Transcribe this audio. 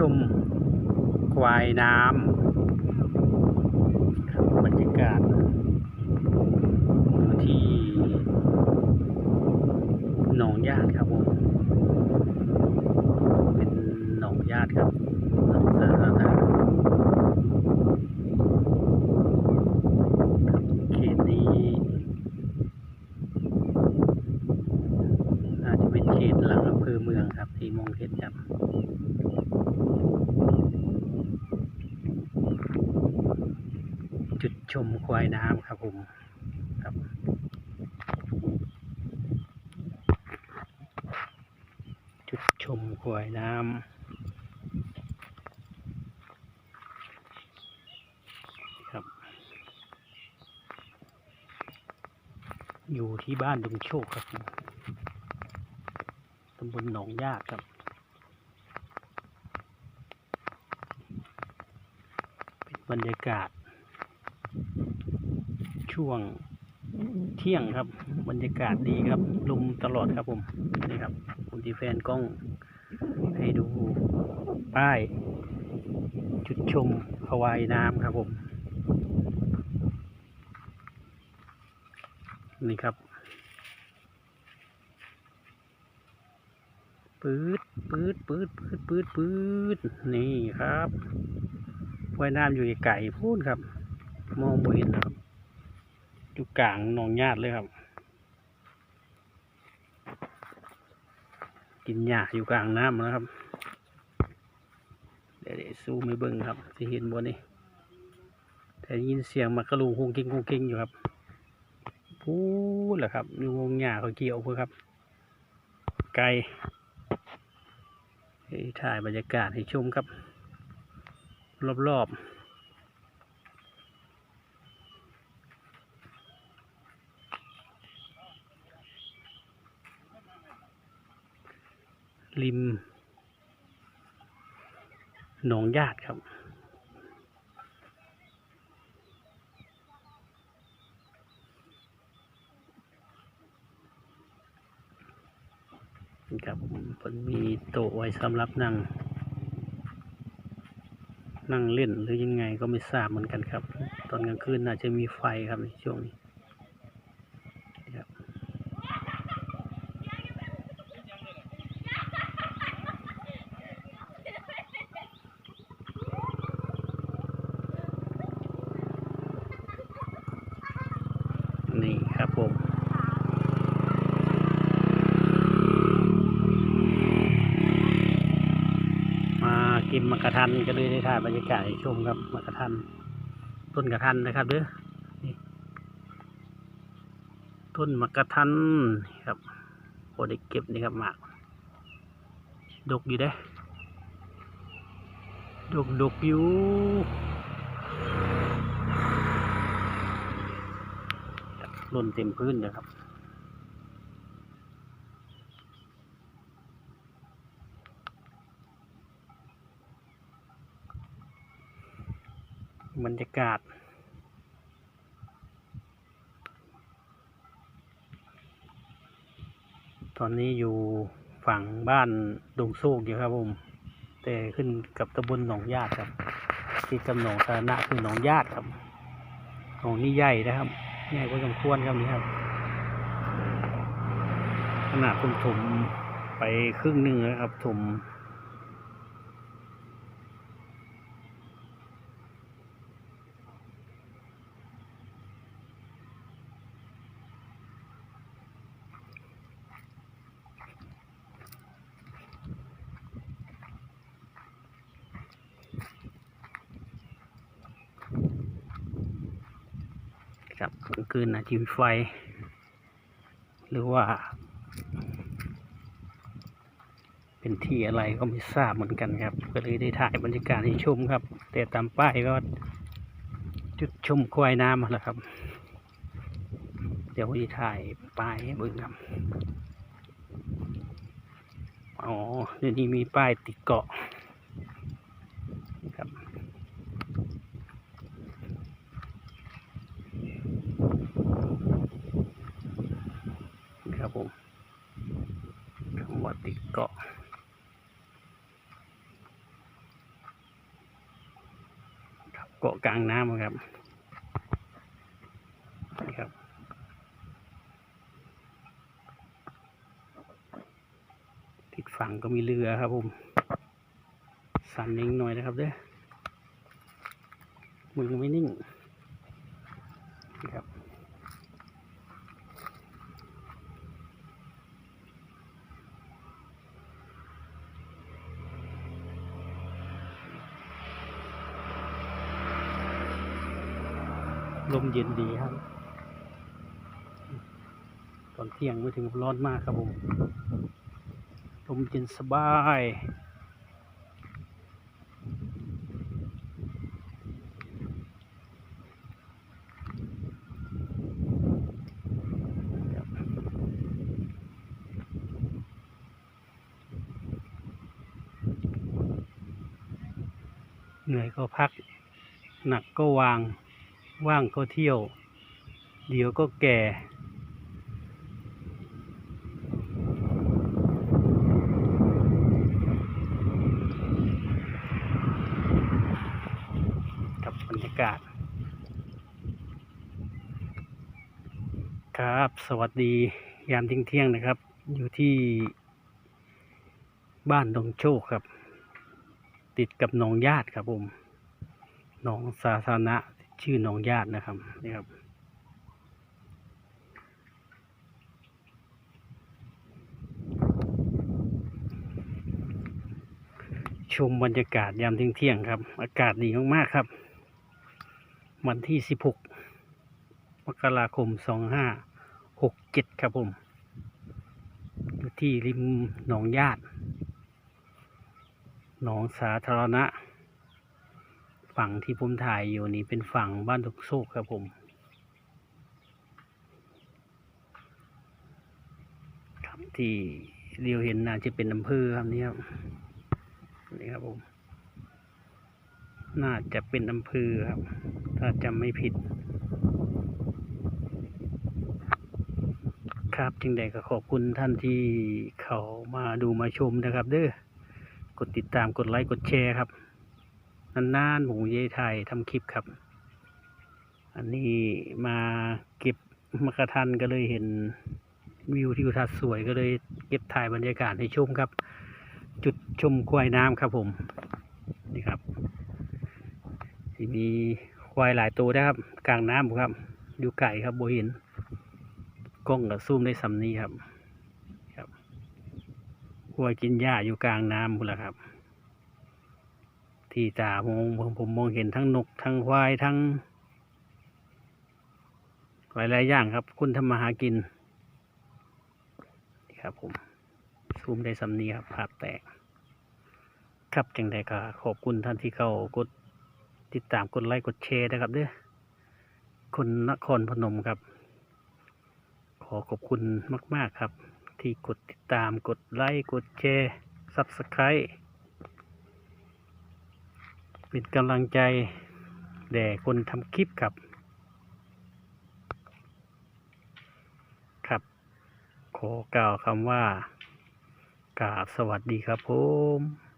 ชมควายน้ำครับบรรยากาศที่หนองญาติครับผมเป็นหนองญาติครับหนองสาธารณะครับเขตนี้ น่าจะเป็นเขตหลังอำเภอเมืองครับที่มองเห็นครับ จุด ชมควายน้ำครับผมครับจุดชมควายน้ำครับ อยู่ที่บ้านดงโชคครับตำบลหนองยากครับเป็นบรรยากาศ ช่วงเที่ยงครับ บรรยากาศดีครับลมตลอดครับผมนี่ครับคุณที่แฟนกล้องให้ดูป้าย จุดชมฮาวายน้ำครับผม นี่ครับปืดปืดปืดปืดปืดปืดนี่ครับว่ายน้ำอยู่ไกลๆพูนครับ มองบ่เห็นนะครับ อยู่กลางหนองญาติเลยครับ กินหญ้าอยู่กลางน้ำนะครับ เดี๋ยวสู้ไม่เบิ่งครับจะเห็นบนนี้แต่ยินเสียงมักกะลูคงกิ้งคงกิ้งอยู่ครับพูดแหละครับอยู่วงหญ้าเขาเกี่ยวเพื่อครับ ไกลถ่ายบรรยากาศให้ชมครับ รอบๆ ริมหนองญาติครับ นี่ครับมันมีโต๊ะไว้สำหรับนั่ง นั่งเล่นหรือยังไงก็ไม่ทราบเหมือนกันครับ ตอนกลางคืนน่าจะมีไฟครับในช่วงนี้ครับนี่ครับผม มา กินมะทันก็เลยได้ถ่ายบรรยากาศให้ชมครับมะกระทัน ต้นกระทันนะครับเด้อนี่ต้นมะกระทันครับโอได้เก็บนี่ครับหมาก ดกอยู่เด้ดกดกอยู่ล่นเต็มพื้นเลยครับ รรยากาศ ตอนนี้อยู่ฝั่งบ้านดงโซกอยู่ครับผม แต่ขึ้นกับตำบลหนองญาติครับ ที่กำหนองสาธารณะคือหนองญาติครับหนองนี่ใหญ่นะครับใหญ่พอสมควรครับนี่ครับ ขนาดผมถมไปครึ่งหนึ่งแล้วครับถม ครับ กลืนอาจจะมีไฟ หรือว่า เป็นที่อะไรก็ไม่ทราบเหมือนกันครับ ก็เลยได้ถ่ายบรรยากาศให้ชมครับ แต่ตามป้ายก็จุดชมควายน้ำแล้วครับ เดี๋ยวจะถ่ายป้ายให้เบิ่งครับอ๋อเดี๋ยวนี้มีป้ายติดเกาะ ติดเกาะเกาะกลางน้ำครับนี่ครับ ติดฝั่งก็มีเรือครับผม สั่นนิ่งหน่อยนะครับเด้อมือไม่นิ่ง ลมเย็นดีครับ ตอนเที่ยงไม่ถึงร้อนมากครับผม ลมเย็นสบายเหนื่อยก็พัก หนักก็วาง ว่างก็เที่ยว เดี๋ยวก็แก่กับบรรยากาศ ครับ สวัสดียามเที่ยงๆนะครับ อยู่ที่บ้านดงโชคครับ ติดกับหนองญาติครับผมหนองสาธารณะ ชื่อหนองญาตินะครับนี่ครับ ชมบรรยากาศยามเที่ยงครับ อากาศดีมากๆครับ วันที่ 16 มกราคม 2567 ครับผม อยู่ที่ริมหนองญาติหนองสาธารณะ ฝั่งที่ผมถ่ายอยู่นี่เป็นฝั่งบ้านทุกโซกครับผม ครับที่เรียวเห็นน่าจะเป็นอำเภอครับนี่ครับนี่ครับผม น่าจะเป็นอำเภอครับ ถ้าจำไม่ผิด ครับจึงใดก็ขอบคุณท่านที่เขามาดูมาชมนะครับ เด้อกดติดตามกดไลค์กดแชร์ครับ นานๆผมจะได้ถ่ายทำคลิปครับ อันนี้มาเก็บมากระทันก็เลยเห็นวิวทิวทัศน์สวยก็เลยเก็บถ่ายบรรยากาศให้ชมครับ จุดชมควายน้ำครับผม นี่ครับ ที่มีควายหลายตัวนะครับ กลางน้ำครับอยู่ไก่ครับโบเห็นกล้องกับซูมได้สำนี้ครับ ครับควายกินหญ้าอยู่กลางน้ำพุ่นละครับ ที่ตามองผมผมมองเห็นทั้งนกทั้งควายทั้งหลายๆอย่างครับ คุณทำมาหากินนี่ครับผมซูมได้สำนีครับภาพแตก ครับจังใดก็ขอบคุณท่านที่เข้ากดติดตามกดไลค์กดแชร์นะครับเด้อคนนครพนมครับ ขอขอบคุณมาก ๆ ครับ ที่กดติดตามกดไลค์กดแชร์ซับสไครต์ เป็นกำลังใจแด่คนทำคลิปครับ ครับ ขอกล่าวคำว่ากราบสวัสดีครับผม